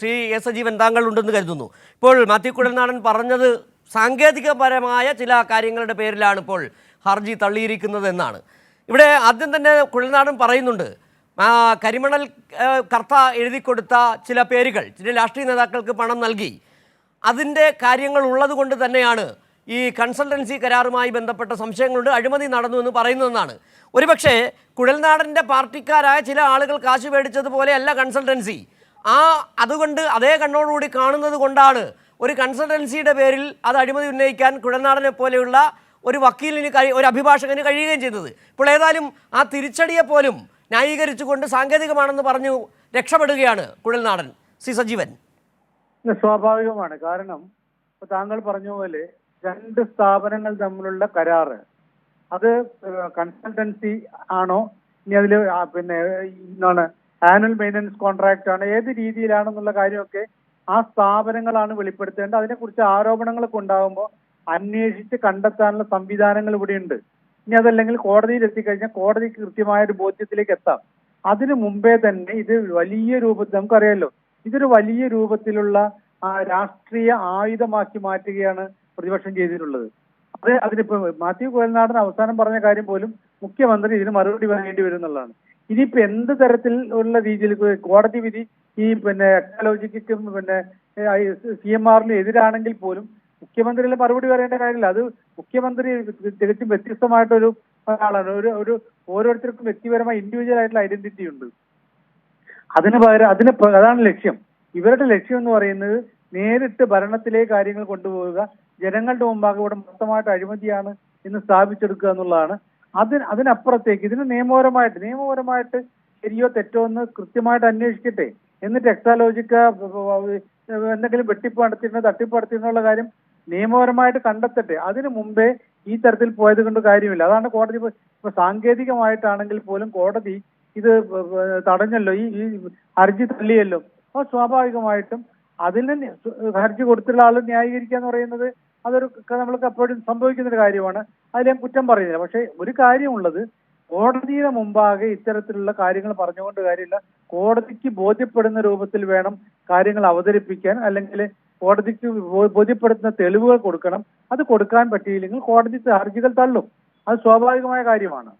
Shri S Sajeevan താങ്കൾ ഉണ്ടെന്ന് കരുതുന്നു. ഇപ്പോൾ മാത്യു കുഴൽനാടൻ പറഞ്ഞത് സാങ്കേതികപരമായ ചില കാര്യങ്ങളുടെ പേരിലാണ് ഇപ്പോൾ ഹർജി തള്ളിയിരിക്കുന്നത് എന്നാണ്. ഇവിടെ ആദ്യം തന്നെ കുഴൽനാടൻ പറയുന്നുണ്ട് കരിമണൽ കർത്ത എഴുതി കൊടുത്ത ചില പേരുകൾ ചില രാഷ്ട്രീയ നേതാക്കൾക്ക് പണം നൽകി. അതിന്റെ കാര്യങ്ങൾ ഉള്ളത് കൊണ്ട് തന്നെയാണ് ഈ കൺസൾട്ടൻസി കരാറുമായി ബന്ധപ്പെട്ട സംശയങ്ങളുണ്ട് അഴിമതി നടന്നു എന്ന് പറയുന്നതെന്നാണ്. ഒരുപക്ഷേ കുഴൽനാടന്റെ പാർട്ടിക്കാരായ ചില ആളുകൾ കാശ് മേടിച്ചതുപോലെയല്ല കൺസൾട്ടൻസി. ആ അതുകൊണ്ട് അതേ കണ്ണോടുകൂടി കാണുന്നത് കൊണ്ടാണ് ഒരു കൺസൾട്ടൻസിയുടെ പേരിൽ അത് അഴിമതി ഉന്നയിക്കാൻ കുഴനാടനെ പോലെയുള്ള ഒരു വക്കീലിന് കഴി ഒരു അഭിഭാഷകന് കഴിയുകയും ചെയ്തത്. ഇപ്പോൾ ഏതായാലും ആ തിരിച്ചടിയെ പോലും ന്യായീകരിച്ചുകൊണ്ട് സാങ്കേതികമാണെന്ന് പറഞ്ഞു രക്ഷപ്പെടുകയാണ് കുഴൽനാടൻ സി സജീവൻ. സ്വാഭാവികമാണ്. കാരണം താങ്കൾ പറഞ്ഞ പോലെ രണ്ട് സ്ഥാപനങ്ങൾ തമ്മിലുള്ള കരാറ്. അത് കൺസൾട്ടൻസി ആണോ? ഇനി അതിൽ പിന്നെ എന്താണ് ആനുവൽ മെയിന്റനൻസ് കോൺട്രാക്ട് ആണ് ഏത് രീതിയിലാണെന്നുള്ള കാര്യമൊക്കെ ആ സ്ഥാപനങ്ങളാണ് വെളിപ്പെടുത്തേണ്ടത്. അതിനെക്കുറിച്ച് ആരോപണങ്ങളൊക്കെ ഉണ്ടാകുമ്പോൾ അന്വേഷിച്ച് കണ്ടെത്താനുള്ള സംവിധാനങ്ങൾ ഇവിടെയുണ്ട്. ഇനി അതല്ലെങ്കിൽ കോടതിയിൽ എത്തിക്കഴിഞ്ഞാൽ കോടതിക്ക് കൃത്യമായ ഒരു ബോധ്യത്തിലേക്ക് എത്താം. അതിനു മുമ്പേ തന്നെ ഇത് വലിയ രൂപത്തിൽ നമുക്കറിയാലോ ഇതൊരു വലിയ രൂപത്തിലുള്ള രാഷ്ട്രീയ ആയുധമാക്കി മാറ്റുകയാണ് പ്രതിപക്ഷം ചെയ്തിട്ടുള്ളത്. അത് അതിനിപ്പോ മാത്യു കോയൽനാടൻ അവസാനം പറഞ്ഞ കാര്യം പോലും മുഖ്യമന്ത്രി ഇതിന് മറുപടി പറയേണ്ടി വരും എന്നുള്ളതാണ്. ഇനിയിപ്പോ എന്ത് തരത്തിൽ ഉള്ള രീതിയിൽ കോടതി വിധി ഈ പിന്നെ എക്സാലോജിക്കും പിന്നെ സി എം ആറിനും എതിരാണെങ്കിൽ പോലും മുഖ്യമന്ത്രിയുടെ മറുപടി പറയേണ്ട കാര്യമില്ല. അത് മുഖ്യമന്ത്രി തികച്ചും വ്യത്യസ്തമായിട്ടൊരു ആളാണ്. ഒരു ഒരു ഓരോരുത്തർക്കും വ്യക്തിപരമായ ഇൻഡിവിജ്വൽ ആയിട്ടുള്ള ഐഡന്റിറ്റി ഉണ്ട്. അതിന് പകരം അതിന് അതാണ് ലക്ഷ്യം. ഇവരുടെ ലക്ഷ്യം എന്ന് പറയുന്നത് നേരിട്ട് ഭരണത്തിലെ കാര്യങ്ങൾ കൊണ്ടുപോവുക ജനങ്ങളുടെ മുമ്പാകെ ഇവിടെ മൊത്തമായിട്ട് അഴിമതിയാണ് എന്ന് സ്ഥാപിച്ചെടുക്കുക എന്നുള്ളതാണ് അതിന് അതിനപ്പുറത്തേക്ക് ഇതിന് നിയമപരമായിട്ട് നിയമപരമായിട്ട് ശരിയോ തെറ്റോ എന്ന് കൃത്യമായിട്ട് അന്വേഷിക്കട്ടെ. എന്നിട്ട് എക്സാലോജിക്ക എന്തെങ്കിലും വെട്ടിപ്പ് നടത്തിയിരുന്നോ തട്ടിപ്പ് നടത്തിയിരുന്നുള്ള കാര്യം നിയമപരമായിട്ട് കണ്ടെത്തട്ടെ. അതിനു മുമ്പേ ഈ തരത്തിൽ പോയത് കൊണ്ട് കാര്യമില്ല. അതാണ് കോടതി ഇപ്പൊ- സാങ്കേതികമായിട്ടാണെങ്കിൽ പോലും കോടതി ഇത് തടഞ്ഞല്ലോ. ഈ ഈ ഹർജി തള്ളിയല്ലോ. അപ്പോൾ സ്വാഭാവികമായിട്ടും അതിന് ഹർജി കൊടുത്തുള്ള ആൾ ന്യായീകരിക്കുക എന്ന് പറയുന്നത് അതൊരു നമ്മൾക്ക് എപ്പോഴും സംഭവിക്കുന്ന ഒരു കാര്യമാണ്. അതിൽ കുറ്റം പറയുന്നില്ല. പക്ഷേ ഒരു കാര്യമുള്ളത് കോടതിയുടെ മുമ്പാകെ ഇത്തരത്തിലുള്ള കാര്യങ്ങൾ പറഞ്ഞുകൊണ്ട് കാര്യമില്ല. കോടതിക്ക് ബോധ്യപ്പെടുന്ന രൂപത്തിൽ വേണം കാര്യങ്ങൾ അവതരിപ്പിക്കാൻ. അല്ലെങ്കിൽ കോടതിക്ക് ബോധ്യപ്പെടുത്തുന്ന തെളിവുകൾ കൊടുക്കണം. അത് കൊടുക്കാൻ പറ്റിയില്ലെങ്കിൽ കോടതി ഹർജികൾ തള്ളും. അത് സ്വാഭാവികമായ കാര്യമാണ്.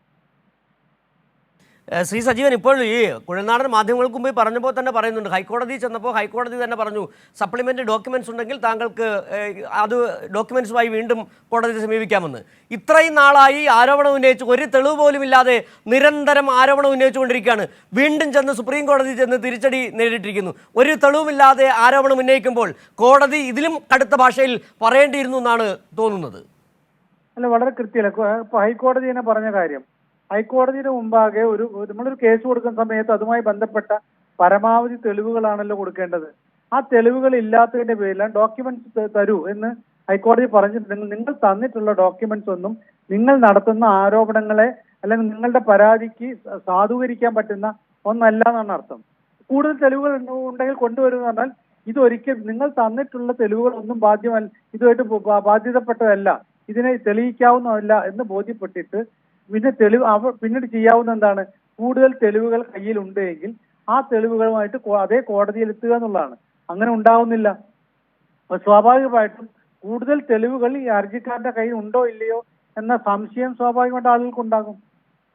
ശ്രീ സജീവൻ ഇപ്പോൾ ഈ കുഴൽനാടൻ മാധ്യമങ്ങൾക്ക് മുമ്പ് പറഞ്ഞപ്പോൾ തന്നെ പറയുന്നുണ്ട്. ഹൈക്കോടതി ചെന്നപ്പോൾ ഹൈക്കോടതി തന്നെ പറഞ്ഞു സപ്ലിമെന്റ് ഡോക്യുമെന്റ്സ് ഉണ്ടെങ്കിൽ താങ്കൾക്ക് അത് ഡോക്യുമെന്റ്സുമായി വീണ്ടും കോടതിയെ സമീപിക്കാമെന്ന്. ഇത്രയും നാളായി ആരോപണം ഉന്നയിച്ച് ഒരു തെളിവ് പോലും ഇല്ലാതെ നിരന്തരം ആരോപണം ഉന്നയിച്ചുകൊണ്ടിരിക്കുകയാണ്. വീണ്ടും ചെന്ന് സുപ്രീം കോടതി ചെന്ന് തിരിച്ചടി നേരിട്ടിരിക്കുന്നു. ഒരു തെളിവുമില്ലാതെ ആരോപണം ഉന്നയിക്കുമ്പോൾ കോടതി ഇതിലും കടുത്ത ഭാഷയിൽ പറയേണ്ടിയിരുന്നു എന്നാണ് തോന്നുന്നത്. അല്ല വളരെ കൃത്യമല്ല ഇപ്പൊ ഹൈക്കോടതി തന്നെ പറഞ്ഞ കാര്യം. ഹൈക്കോടതിയുടെ മുമ്പാകെ ഒരു നമ്മളൊരു കേസ് കൊടുക്കുന്ന സമയത്ത് അതുമായി ബന്ധപ്പെട്ട പരമാവധി തെളിവുകളാണല്ലോ കൊടുക്കേണ്ടത്. ആ തെളിവുകൾ ഇല്ലാത്തതിന്റെ പേരിലാണ് ഡോക്യുമെന്റ്സ് തരൂ എന്ന് ഹൈക്കോടതി പറഞ്ഞിട്ടുണ്ടെങ്കിൽ നിങ്ങൾ തന്നിട്ടുള്ള ഡോക്യുമെന്റ്സ് ഒന്നും നിങ്ങൾ നടത്തുന്ന ആരോപണങ്ങളെ അല്ലെങ്കിൽ നിങ്ങളുടെ പരാതിക്ക് സാധൂകരിക്കാൻ പറ്റുന്ന ഒന്നല്ല എന്നാണ് അർത്ഥം. കൂടുതൽ തെളിവുകൾ ഉണ്ടെങ്കിൽ ഉണ്ടെങ്കിൽ കൊണ്ടുവരുമെന്ന് പറഞ്ഞാൽ ഇതൊരിക്കൽ നിങ്ങൾ തന്നിട്ടുള്ള തെളിവുകളൊന്നും ബാധ്യമല്ല ഇതുമായിട്ട് ബാധ്യതപ്പെട്ടതല്ല. ഇതിനെ തെളിയിക്കാവുന്നതല്ല എന്ന് ബോധ്യപ്പെട്ടിട്ട് പിന്നെ തെളിവ് അവ പിന്നീട് ചെയ്യാവുന്ന എന്താണ്? കൂടുതൽ തെളിവുകൾ കയ്യിലുണ്ട് എങ്കിൽ ആ തെളിവുകളുമായിട്ട് അതേ കോടതിയിൽ എത്തുക എന്നുള്ളതാണ്. അങ്ങനെ ഉണ്ടാവുന്നില്ല. സ്വാഭാവികമായിട്ടും കൂടുതൽ തെളിവുകൾ ഈ ഹർജിക്കാരന്റെ കയ്യിൽ ഉണ്ടോ ഇല്ലയോ എന്ന സംശയം സ്വാഭാവികമായിട്ട് ആളുകൾക്ക് ഉണ്ടാകും.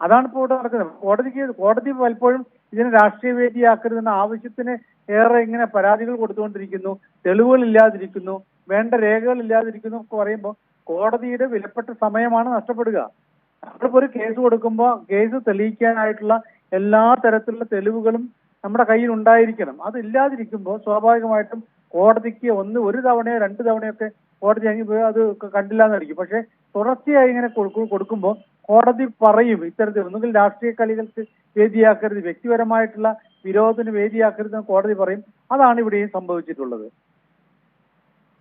അതാണ് ഇപ്പോൾ ഇവിടെ നടക്കുന്നത്. കോടതിക്ക് കോടതി പലപ്പോഴും ഇതിനെ രാഷ്ട്രീയ വേദിയാക്കരുതെന്ന ആവശ്യത്തിന് ഏറെ ഇങ്ങനെ പരാതികൾ കൊടുത്തുകൊണ്ടിരിക്കുന്നു. തെളിവുകൾ ഇല്ലാതിരിക്കുന്നു. വേണ്ട രേഖകൾ ഇല്ലാതിരിക്കുന്നു പറയുമ്പോൾ കോടതിയുടെ വിലപ്പെട്ട സമയമാണ് നഷ്ടപ്പെടുക. നമ്മളിപ്പോ ഒരു കേസ് കൊടുക്കുമ്പോൾ കേസ് തെളിയിക്കാനായിട്ടുള്ള എല്ലാ തരത്തിലുള്ള തെളിവുകളും നമ്മുടെ കയ്യിൽ ഉണ്ടായിരിക്കണം. അത് ഇല്ലാതിരിക്കുമ്പോൾ സ്വാഭാവികമായിട്ടും കോടതിക്ക് ഒന്ന് ഒരു തവണയോ രണ്ട് തവണയോ ഒക്കെ കോടതി അങ്ങ് അത് കണ്ടില്ല എന്നായിരിക്കും പക്ഷെ തുടർച്ചയായി ഇങ്ങനെ കൊടുക്കു- കൊടുക്കുമ്പോൾ കോടതി പറയും ഇത്തരത്തിൽ ഒന്നുകിൽ രാഷ്ട്രീയ കളികൾക്ക് വേദിയാക്കരുത് വ്യക്തിപരമായിട്ടുള്ള വിരോധത്തിന് വേദിയാക്കരുത് എന്ന് കോടതി പറയും. അതാണ് ഇവിടെയും സംഭവിച്ചിട്ടുള്ളത്.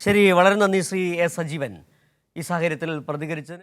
ശരി വളരെ നന്ദി ശ്രീ എസ് സജീവൻ. ഈ സാഹചര്യത്തിൽ പ്രതികരിച്ചതിന്